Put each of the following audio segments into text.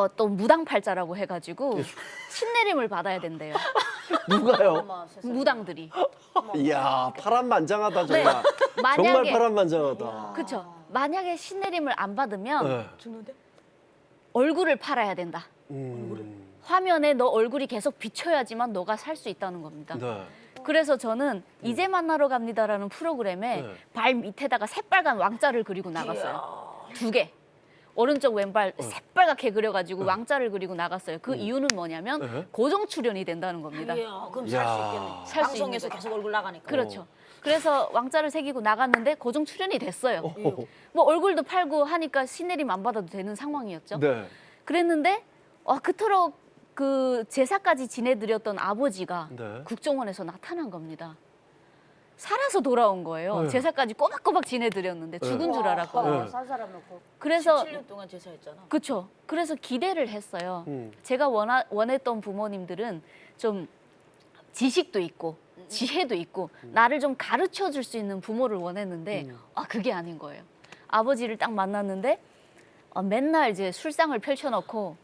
어, 또 무당팔자라고 해가지고 신내림을 받아야 된대요. 누가요? 어머, 세상에. 무당들이. 이야 파란만장하다 네. 정말. 정말 만약에 파란만장하다. 그쵸. 만약에 신내림을 안 받으면 네. 죽는데? 얼굴을 팔아야 된다. 음. 화면에 너 얼굴이 계속 비춰야지만 너가 살 수 있다는 겁니다. 네. 그래서 저는 이제 만나러 갑니다라는 프로그램에 네. 발 밑에다가 새빨간 왕자를 그리고 나갔어요. 두 개. 오른쪽 왼발 새빨갛게 그려가지고 왕자를 그리고 나갔어요. 그 이유는 뭐냐면 네. 고정 출연이 된다는 겁니다. 이야, 그럼 야. 살수 있겠네. 살수 방송에서 있는 계속 얼굴 나가니까. 그렇죠. 그래서 왕자를 새기고 나갔는데 고정 출연이 됐어요. 어. 뭐 얼굴도 팔고 하니까 신내림 안 받아도 되는 상황이었죠. 네. 그랬는데 어, 그토록 그 제사까지 지내드렸던 아버지가 네. 국정원에서 나타난 겁니다. 살아서 돌아온 거예요. 네. 제사까지 꼬박꼬박 지내드렸는데 네. 죽은 줄 알았거든요. 네. 살 사람 놓고. 그래서 17년 동안 제사했잖아. 그쵸. 그래서 기대를 했어요. 음. 제가 원하, 원했던 부모님들은 좀 지식도 있고 지혜도 있고 나를 좀 가르쳐 줄 수 있는 부모를 원했는데 음. 아 그게 아닌 거예요. 아버지를 딱 만났는데 어, 맨날 이제 술상을 펼쳐놓고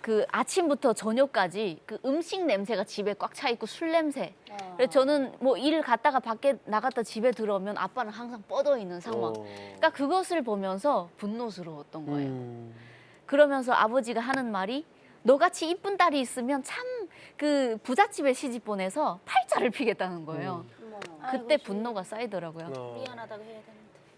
그 아침부터 저녁까지 그 음식 냄새가 집에 꽉 차 있고 술 냄새. 그래서 저는 뭐일 갔다가 밖에 나갔다 집에 들어오면 아빠는 항상 뻗어 있는 상황. 어. 그러니까 그것을 보면서 분노스러웠던 거예요. 음. 그러면서 아버지가 하는 말이 너같이 이쁜 딸이 있으면 참 그 부잣집에 시집 보내서 팔자를 피겠다는 거예요. 그때 분노가 쌓이더라고요. 어. 미안하다고 해야 되는데.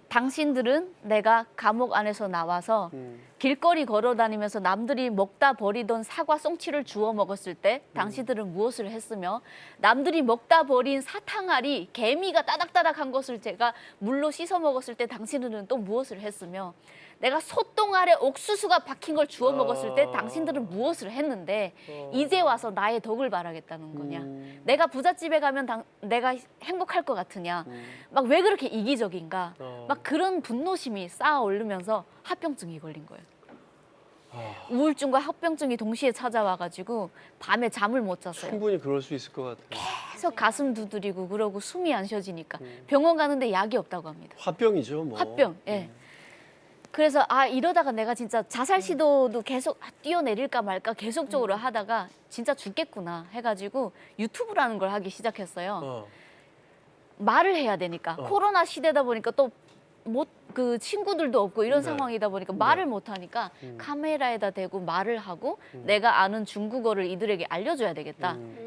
당신들은 내가 감옥 안에서 나와서 음. 길거리 걸어 다니면서 남들이 먹다 버리던 사과 송치를 주워 먹었을 때 당신들은 무엇을 했으며 남들이 먹다 버린 사탕알이 개미가 따닥따닥한 것을 제가 물로 씻어 먹었을 때 당신들은 또 무엇을 했으며 내가 소똥알에 옥수수가 박힌 걸 주워 먹었을 때 아. 당신들은 무엇을 했는데 어. 이제 와서 나의 덕을 바라겠다는 거냐 음. 내가 부잣집에 가면 당, 내가 행복할 것 같으냐 음. 막왜 그렇게 이기적인가 어. 막 그런 분노심이 쌓아 오르면서 합병증이 걸린 거예요. 아. 우울증과 합병증이 동시에 찾아와가지고 밤에 잠을 못 잤어요. 충분히 그럴 수 있을 것 같아요. 계속 가슴 두드리고 그러고 숨이 안 쉬어지니까 음. 병원 가는데 약이 없다고 합니다. 화병이죠, 뭐. 화병. 예. 그래서 아 이러다가 내가 진짜 자살 시도도 계속 아, 뛰어내릴까 말까 계속적으로 하다가 진짜 죽겠구나 해가지고 유튜브라는 걸 하기 시작했어요. 어. 말을 해야 되니까 어. 코로나 시대다 보니까 또 못 그 친구들도 없고 이런 네. 상황이다 보니까 네. 말을 못 하니까 음. 카메라에다 대고 말을 하고 음. 내가 아는 중국어를 이들에게 알려줘야 되겠다. 음.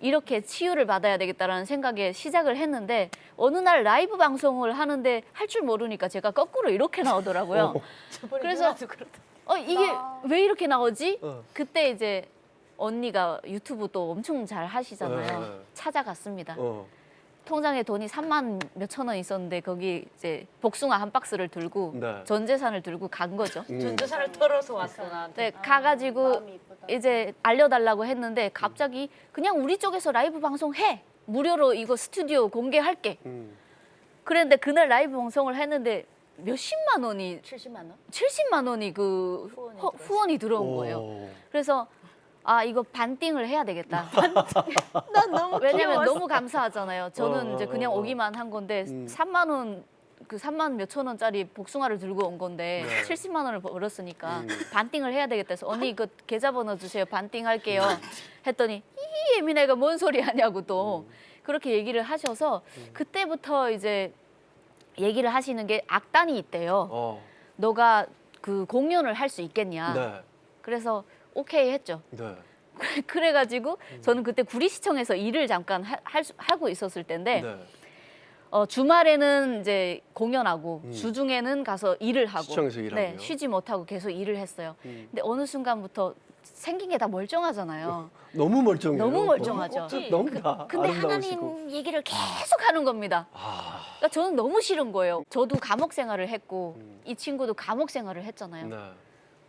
이렇게 치유를 받아야 되겠다라는 생각에 시작을 했는데 어느 날 라이브 방송을 하는데 할 줄 모르니까 제가 거꾸로 이렇게 나오더라고요. 그래서 어 이게 왜 이렇게 나오지? 어. 그때 이제 언니가 유튜브 또 엄청 잘 하시잖아요. 네. 찾아갔습니다. 어. 통장에 돈이 3만 몇천 원 있었는데 거기 이제 복숭아 한 박스를 들고 네. 전 재산을 들고 간 거죠. 음. 전도사를 털어서 왔어 나한테. 네, 가가지고 이제 알려달라고 했는데 갑자기 그냥 우리 쪽에서 라이브 방송 해 무료로 이거 스튜디오 공개할게. 음. 그랬는데 그날 라이브 방송을 했는데 몇십만 원이 70만 원? 70만 원이 그 후원이. 후원이 들어온 오. 거예요. 그래서 아 이거 반띵을 해야 되겠다. 난 너무 왜냐면 너무 감사하잖아요. 저는 어, 이제 그냥 어, 어. 오기만 한 건데 음. 3만 원. 그 3만 몇천 원짜리 복숭아를 들고 온 건데 네. 70만 원을 벌었으니까 음. 반띵을 해야 되겠다 해서 언니 이거 계좌번호 주세요 반띵 할게요 했더니 이 예민애가 뭔 소리 하냐고 또 음. 그렇게 얘기를 하셔서 그때부터 이제 얘기를 하시는 게 악단이 있대요 어. 너가 그 공연을 할 수 있겠냐 네. 그래서 오케이 했죠 네. 그래가지고 음. 저는 그때 구리시청에서 일을 잠깐 하, 하고 있었을 때인데 네. 어, 주말에는 이제 공연하고 음. 주중에는 가서 일을 하고 시청에서 네, 일하고요? 쉬지 못하고 계속 일을 했어요. 음. 근데 어느 순간부터 생긴 게 다 멀쩡하잖아요. 너무 멀쩡해요. 너무 멀쩡하죠. 너무, 너무 다 근데 아름다우시고. 하나님 얘기를 계속 하는 겁니다. 아. 그러니까 저는 너무 싫은 거예요. 저도 감옥 생활을 했고 음. 이 친구도 감옥 생활을 했잖아요. 네.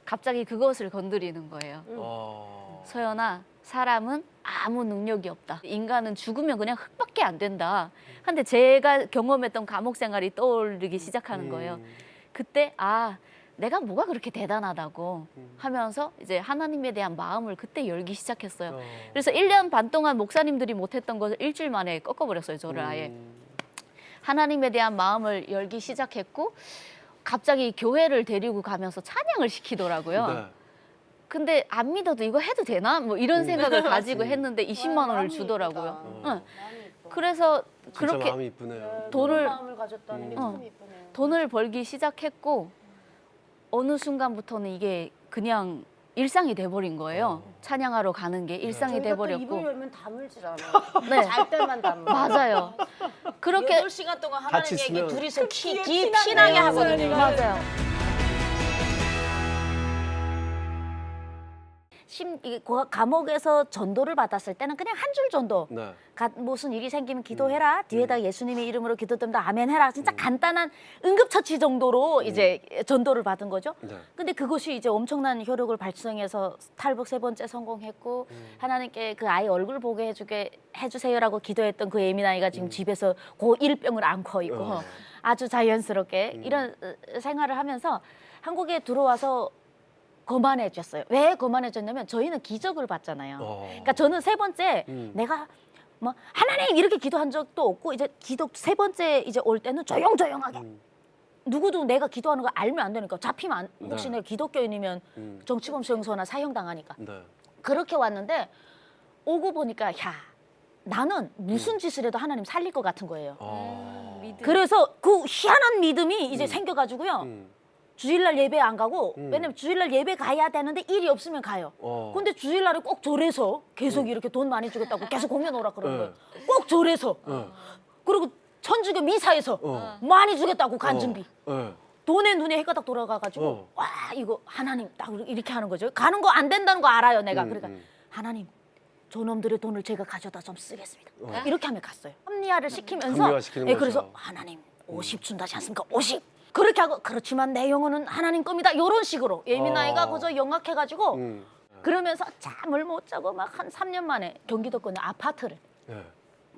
갑자기 그것을 건드리는 거예요. 어. 서연아, 사람은 아무 능력이 없다. 인간은 죽으면 그냥 흙밖에 안 된다. 근데 제가 경험했던 감옥 생활이 떠오르기 시작하는 거예요. 음. 그때 아 내가 뭐가 그렇게 대단하다고 음. 하면서 이제 하나님에 대한 마음을 그때 열기 시작했어요. 어. 그래서 1년 반 동안 목사님들이 못했던 것을 일주일 만에 꺾어버렸어요. 저를 아예. 음. 하나님에 대한 마음을 열기 시작했고 갑자기 교회를 데리고 가면서 찬양을 시키더라고요. 네. 근데 안 믿어도 이거 해도 되나? 뭐 이런 음. 생각을 가지고 했는데 20만 원을 주더라고요. 어. 응. 그래서 진짜 그렇게 마음이 이쁘네요. 돈을- 마음을 가졌다는 게 음. 참 어. 이쁘네요. 돈을 벌기 시작했고 어느 순간부터는 이게 그냥 일상이 돼버린 거예요. 어. 찬양하러 가는 게 일상이 저희가 또 입을 돼버렸고. 열면 담을질 않아. 네. 잘 때만 담아. 맞아요. 그렇게 8시간 동안 같이 하나님 얘기 있으면 둘이서 키, 기, 피나게 피나게 해요. 하거든요. 맞아요. 심, 이게 고- 감옥에서 전도를 받았을 때는 그냥 한 줄 전도. 네. 가- 무슨 일이 생기면 기도해라. 뒤에다 예수님의 이름으로 기도드립니다. 아멘 해라. 진짜 간단한 응급처치 정도로 이제 전도를 받은 거죠. 네. 근데 그것이 이제 엄청난 효력을 발생해서 탈북 세 번째 성공했고 하나님께 그 아이 얼굴 보게 해주게 해주세요라고 기도했던 그 예민아이가 지금 집에서 고1병을 안고 있고 어. 아주 자연스럽게 이런 어, 생활을 하면서 한국에 들어와서 거만해졌어요. 왜 거만해졌냐면 저희는 기적을 봤잖아요. 어. 그러니까 저는 세 번째 음. 내가 뭐 하나님 이렇게 기도한 적도 없고 이제 기도 세 번째 이제 올 때는 조용조용하게 음. 누구도 내가 기도하는 거 알면 안 되니까 잡히면 안, 혹시 네. 내가 기독교인이면 음. 정치범 수용소나 사형 당하니까 네. 그렇게 왔는데 오고 보니까 야 나는 무슨 짓을 해도 하나님 살릴 것 같은 거예요. 어. 그래서 그 희한한 믿음이 이제 음. 생겨가지고요. 음. 주일날 예배 안 가고 음. 왜냐면 주일날 예배 가야 되는데 일이 없으면 가요. 어. 근데 주일날에 꼭 절에서 계속 이렇게 돈 많이 주겠다고 계속 공연 오라 그러는 네. 거예요. 꼭 절에서 어. 그리고 천주교 미사에서 어. 많이 주겠다고 간증비. 네. 돈에 눈에 해가닥 돌아가가지고 어. 와 이거 하나님 딱 이렇게 하는 거죠. 가는 거 안 된다는 거 알아요 내가. 음, 그러니까 음. 하나님 저놈들의 돈을 제가 가져다 좀 쓰겠습니다. 어. 이렇게 하면 갔어요. 합리화를 시키면서 합리화시키는 예, 그래서. 하나님 50 준다지 않습니까? 50. 그렇게 하고 그렇지만 내 영혼은 하나님 겁니다. 이런 식으로 예민 아이가 어. 그저 영악해가지고 음. 그러면서 잠을 못 자고 막 한 3년 만에 경기도권에 아파트를 네.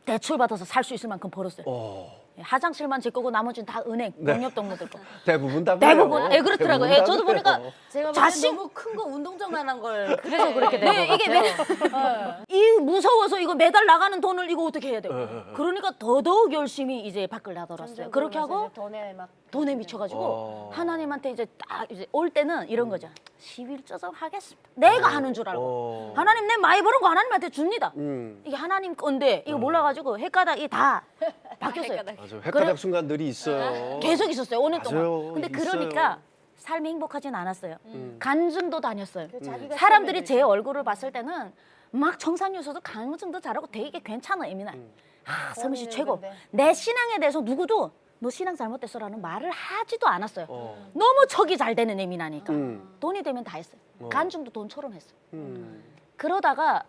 대출 받아서 살 수 있을 만큼 벌었어요. 어. 예, 화장실만 제 거고 나머지는 다 은행, 네. 농협동무들 거. 대부분 다 대부분. 예 그렇더라고요. 예, 저도 보니까. 제가 자식- 자식 너무 큰 거 운동장만 한 걸 그래서 그렇게 된 네, 이게 매, 이 무서워서 이거 매달 나가는 돈을 이거 어떻게 해야 돼? 예, 예, 예. 그러니까 더더욱 열심히 이제 밖을 나돌았어요. 그렇게 하고 돈에 막 돈에 미쳐가지고 어. 하나님한테 이제 딱 이제 올 때는 이런 거죠. 11조 좀 하겠습니다. 내가 하는 줄 알고 어. 하나님 내 많이 버는 거 하나님한테 줍니다. 음. 이게 하나님 건데 이거 몰라가지고 헷가닥이 다 바뀌었어요. 맞아. 헷갈락 순간들이 있어요. 계속 있었어요. 5년 맞아요. 동안. 근데 그러니까 삶이 행복하진 않았어요. 음. 간증도 다녔어요. 그 자기가 사람들이 제 얼굴을 봤을 때는 막 정상유서도 간증도 잘하고 되게 괜찮아 예민아. 음. 아 서미 씨 최고. 근데. 내 신앙에 대해서 누구도 너 신앙 잘못됐어라는 말을 하지도 않았어요. 어. 너무 척이 잘 되는 예민하니까. 음. 돈이 되면 다 했어요. 어. 간증도 돈처럼 했어요. 음. 그러다가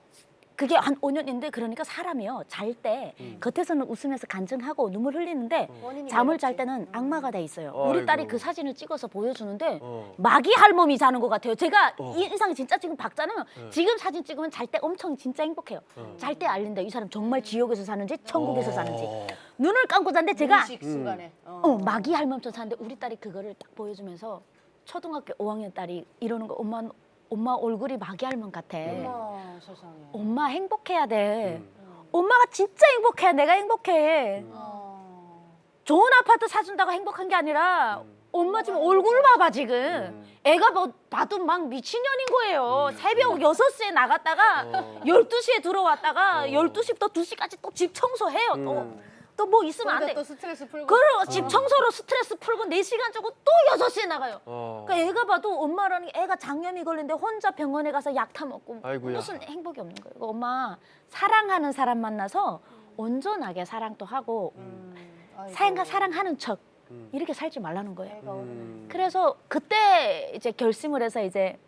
그게 한 5년인데 그러니까 사람이요 잘때 음. 겉에서는 웃으면서 간증하고 눈물 흘리는데 본인이 잠을. 잘 때는 악마가 돼 있어요. 우리 아이고. 딸이 그 사진을 찍어서 보여주는데 어. 마귀 할멈이 자는 것 같아요. 제가 어. 이 인상이 진짜 지금 박자는 지금 사진 찍으면 잘 때 엄청 진짜 행복해요. 어. 잘때 알린다. 이 사람 정말 지옥에서 사는지 천국에서 사는지. 어. 눈을 감고 잤는데 제가 무의식 순간에. 어. 어, 마귀 할멈처럼 사는데 우리 딸이 그거를 딱 보여주면서 초등학교 5학년 딸이 이러는 거 엄마 엄마 얼굴이 마귀 할멈 같아. 어머 세상에. 엄마 행복해야 돼. 음. 엄마가 진짜 행복해. 내가 행복해. 어. 좋은 아파트 사준다고 행복한 게 아니라 음. 엄마 지금 얼굴 봐봐 지금. 음. 애가 뭐 봐도 막 미친년인 거예요. 새벽 여섯 시에 나갔다가 어. 열두 시에 들어왔다가 어. 열두 시부터 두시까지 또 집 청소해요. 음. 또 뭐 있으면 안 그러니까 돼. 또 스트레스 풀고. 그리고 집 청소로 스트레스 풀고 네시간 자고 또 여섯 시에 나가요. 어. 그러니까 애가 봐도 엄마라는 게 애가 장염이 걸린데 혼자 병원에 가서 약 타 먹고 아이고야. 무슨 행복이 없는 거예요. 그러니까 엄마 사랑하는 사람 만나서 온전하게 사랑도 하고 음. 아이고. 사랑과 사랑하는 척 음. 이렇게 살지 말라는 거예요. 애가. 음. 그래서 그때 이제 결심을 해서 이제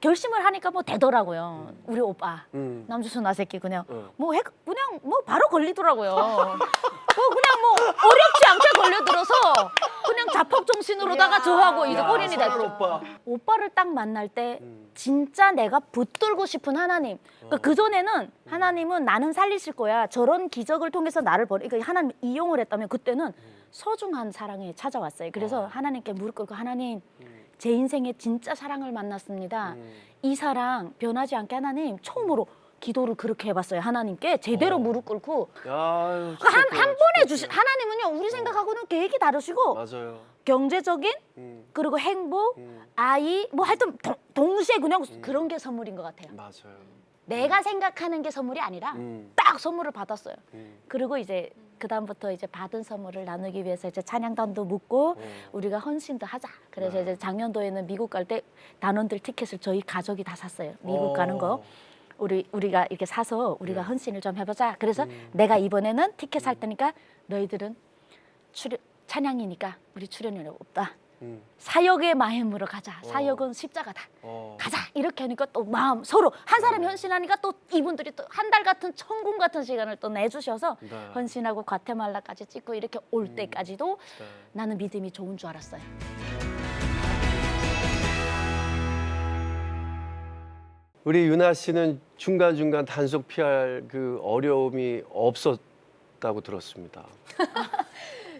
결심을 하니까 뭐 되더라고요. 우리 오빠 음. 남주순 나새끼 그냥 어. 뭐 해, 그냥 뭐 바로 걸리더라고요. 뭐 그냥 뭐 어렵지 않게 걸려들어서 그냥 자폭 정신으로다가. 저하고 이제 서울 됐죠. 오빠. 오빠를 딱 만날 때 음. 진짜 내가 붙들고 싶은 하나님. 그러니까 어. 그 전에는 하나님은 나는 살리실 거야. 저런 기적을 통해서 나를 버리. 그러니까 하나님 이용을 했다면 그때는 소중한 사랑에 찾아왔어요. 그래서 하나님께 무릎 꿇고 하나님 음. 제 인생에 진짜 사랑을 만났습니다. 음. 이 사랑 변하지 않게 하나님 처음으로 기도를 그렇게 해봤어요 하나님께 제대로 어. 무릎 꿇고 야, 그한한 번에 주시 하나님은요 우리 생각하고는 계획이 다르시고 맞아요. 경제적인 음, 그리고 행복 음, 아이 뭐 하여튼 동- 동시에 그냥 그런 게 선물인 것 같아요. 맞아요. 내가 생각하는 게 선물이 아니라 음, 딱 선물을 받았어요. 음, 그리고 이제 그 다음부터 이제 받은 선물을 나누기 위해서 이제 찬양단도 묻고 어. 우리가 헌신도 하자. 그래서 네. 이제 작년도에는 미국 갈 때 단원들 티켓을 저희 가족이 다 샀어요. 미국 어. 가는 거. 우리 우리가 이렇게 사서 우리가 네. 헌신을 좀 해보자. 그래서 음. 내가 이번에는 티켓 살 테니까 너희들은 출연 찬양이니까 우리 출연료 없다. 음, 사역의 마음으로 가자. 어. 사역은 십자가다. 어. 가자 이렇게 하니까 또 마음 서로 한 사람이 헌신하니까 또 이분들이 또 한 달 같은 천국 같은 시간을 또 내주셔서 네. 헌신하고 과테말라까지 찍고 이렇게 올 음. 때까지도 네. 나는 믿음이 좋은 줄 알았어요. 우리 윤아 씨는 중간 중간 단속 피할 그 어려움이 없었다고 들었습니다.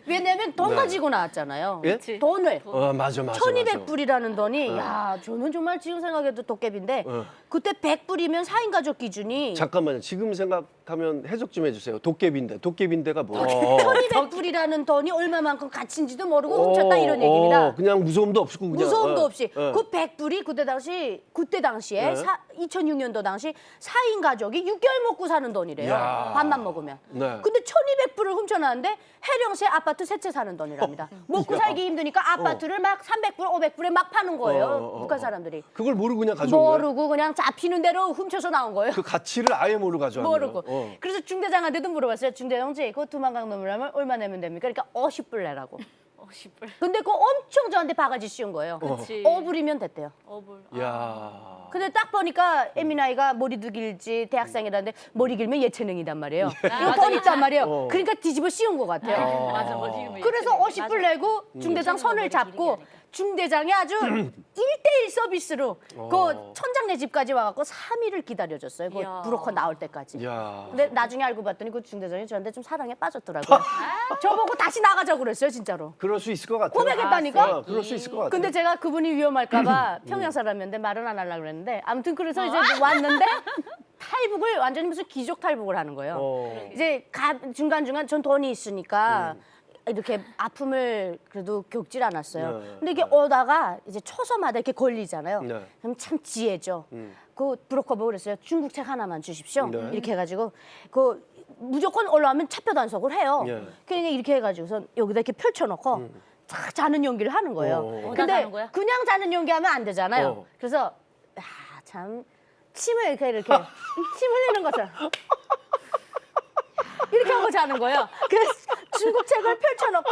왜냐면 돈 네. 가지고 나왔잖아요. 예? 돈을. 어, 맞아, 맞아. 1200불이라는 돈이 어. 야 저는 정말 지금 생각해도 도깨비인데 어. 그때 100불이면 4인 가족 기준이 잠깐만요. 지금 생각 하면 해석 좀 해주세요. 도깨비인데, 도깨비인데가 뭐야? 1200불이라는 돈이 얼마만큼 가치인지도 모르고 훔쳤다 이런 얘기입니다. 어, 그냥 무서움도 없고 그냥. 무서움도 어, 없이 어. 그 100불이 그때 당시 그때 당시에 네. 사, 2006년도 당시 4인 가족이 6개월 먹고 사는 돈이래요. 야. 밥만 먹으면. 네. 근데 1200불을 훔쳐놨는데 해령세 아파트 세 채 사는 돈이랍니다. 먹고 야. 살기 힘드니까 아파트를 막 300불, 500불에 막 파는 거예요. 어, 어, 어, 북한 어. 사람들이. 그걸 모르고 그냥 가져온 거예요? 모르고 그냥 잡히는 대로 훔쳐서 나온 거예요. 그 가치를 아예 모르고 가져왔네요. 모르고. 어. 그래서 중대장한테도 물어봤어요. 중대장지, 그거 두만강 넘으려면 얼마 내면 됩니까? 그러니까 50불 내라고. 50불. 근데 그거 엄청 저한테 바가지 씌운 거예요. 그치. 5불이면 됐대요. 어불. 야. 근데 딱 보니까 에미나이가 머리도 길지 대학생이라는데 머리 길면 예체능이단 말이에요. 이거 맞아, 돈 있단 말이에요. 어. 그러니까 뒤집어 씌운 것 같아요. 어. 맞아, 뭐 지금 그래서 50불 내고 중대장 예체능은 선을 잡고. 중대장이 아주 일대일 서비스로 어. 그 천장내 집까지 와갖고 3일을 기다려줬어요. 그 이야. 브로커 나올 때까지. 야. 근데 나중에 알고 봤더니 그 중대장이 저한테 좀 사랑에 빠졌더라고요. 저보고 다시 나가자고 그랬어요, 진짜로. 그럴 수 있을 것 같아요. 고백했다니까? 어, 그럴 수 있을 것 같아요. 근데 제가 그분이 위험할까봐 음. 평양 사람이었는데 말은 안 하려고 그랬는데 아무튼 그래서 이제 왔는데 탈북을 완전히 무슨 기족 탈북을 하는 거예요. 어. 이제 중간 중간 전 돈이 있으니까 음. 이렇게 아픔을 그래도 겪질 않았어요. 네, 근데 이게 네. 오다가 이제 초소마다 이렇게 걸리잖아요. 네. 그럼 참 지혜죠. 음. 그 브로커 보고 그랬어요. 중국 책 하나만 주십시오. 네. 이렇게 해가지고 그 무조건 올라오면 차표 단속을 해요. 네. 그러니까 이렇게 해가지고서 여기다 이렇게 펼쳐놓고 탁 자는 연기를 하는 거예요. 어. 어디다 근데 자는 거야? 그냥 자는 연기하면 안 되잖아요. 어. 그래서 야, 참 침을 이렇게 이렇게 침 흘리는 것처럼 이렇게 하고 자는 거예요. 그래서 중국 책을 펼쳐놓고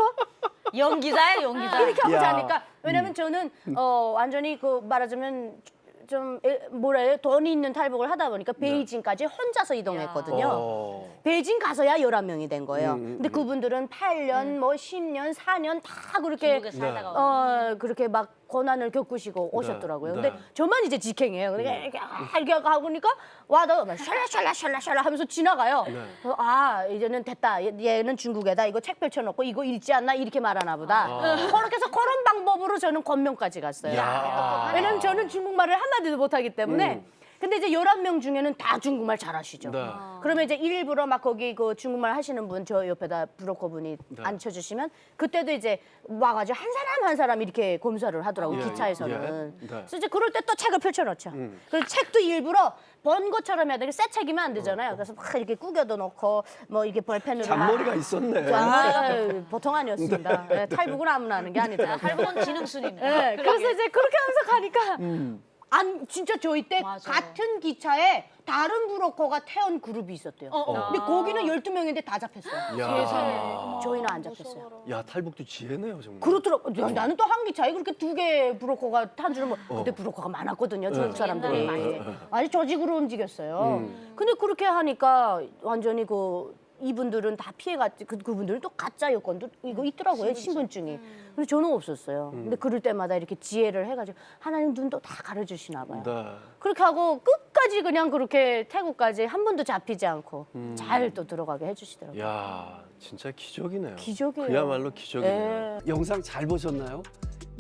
연기자야, 연기자. 이렇게 하고 야. 자니까 왜냐면 저는 어 완전히 그 말하자면 좀 에, 뭐라 해요 돈이 있는 탈북을 하다 보니까 베이징까지 혼자서 이동했거든요. 어. 베이징 가서야 11명이 된 거예요. 음, 음, 근데 음. 그분들은 8년, 뭐 10년, 4년 다 그렇게 중국에 살다가 어 그렇게 막 고난을 겪으시고 오셨더라고요. 네. 근데 저만 이제 직행이에요. 그러니까 이렇게 아, 이렇게 하고 보니까 와도 막 샬라 샬라 샬라 샬라 하면서 지나가요. 네. 그래서 아 이제는 됐다. 얘- 얘는 중국에다 이거 책 펼쳐놓고 이거 읽지 않나 이렇게 말하나 보다. 그렇게 해서 그런 방법으로 저는 권명까지 갔어요. 야. 왜냐면 저는 중국말을 한마디도 못하기 때문에. 근데 이제 11명 중에는 다 중국말 잘하시죠. 네. 그러면 이제 일부러 막 거기 그 중국말 하시는 분 저 옆에다 브로커 분이 네. 앉혀주시면 그때도 이제 와가지고 한 사람 한 사람 이렇게 검사를 하더라고 요 예, 기차에서는. 예. 네. 그래서 이제 그럴 때 또 책을 펼쳐놓죠. 음. 그리고 책도 일부러 번 것처럼 해야 되게 새 책이면 안 되잖아요. 그래서 막 이렇게 구겨도 놓고 뭐 이게 볼펜으로 막- 잔머리가 있었네. 잔머리가 보통 아니었습니다. 예, 탈북은 아무나 하는 게 아니더라고요. 탈북은 지능순입니다. 네, 그래서 이제 그렇게 하면서 가니까 음. 안 진짜 저희 때 맞아. 같은 기차에 다른 브로커가 태운 그룹이 있었대요. 어, 어. 근데 거기는 12명인데 다 잡혔어요. 야. 저희는 안 잡혔어요. 야, 탈북도 지혜네요, 정말. 그렇더라고. 야, 나는 또 한 기차에 그렇게 두 개 브로커가 탄 줄은 뭐 그때 어. 브로커가 많았거든요. 중국 네. 사람들이 많이. 많이. 아주 조직으로 움직였어요. 음. 근데 그렇게 하니까 완전히 그 이분들은 다 피해갔지. 그, 그분들은 또 가짜 여권도 이거 있더라고요. 신분증이. 근데 저는 없었어요. 음. 근데 그럴 때마다 이렇게 지혜를 해가지고 하나님 눈도 다 가려주시나 봐요. 네. 그렇게 하고 끝까지 그냥 그렇게 태국까지 한 번도 잡히지 않고 음. 잘또 들어가게 해주시더라고요. 야, 진짜 기적이네요. 기적이에요. 그야말로 기적이네요. 영상 잘 보셨나요?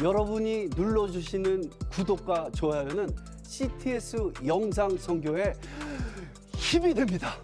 여러분이 눌러주시는 구독과 좋아요는 CTS 영상 선교에 힘이 됩니다.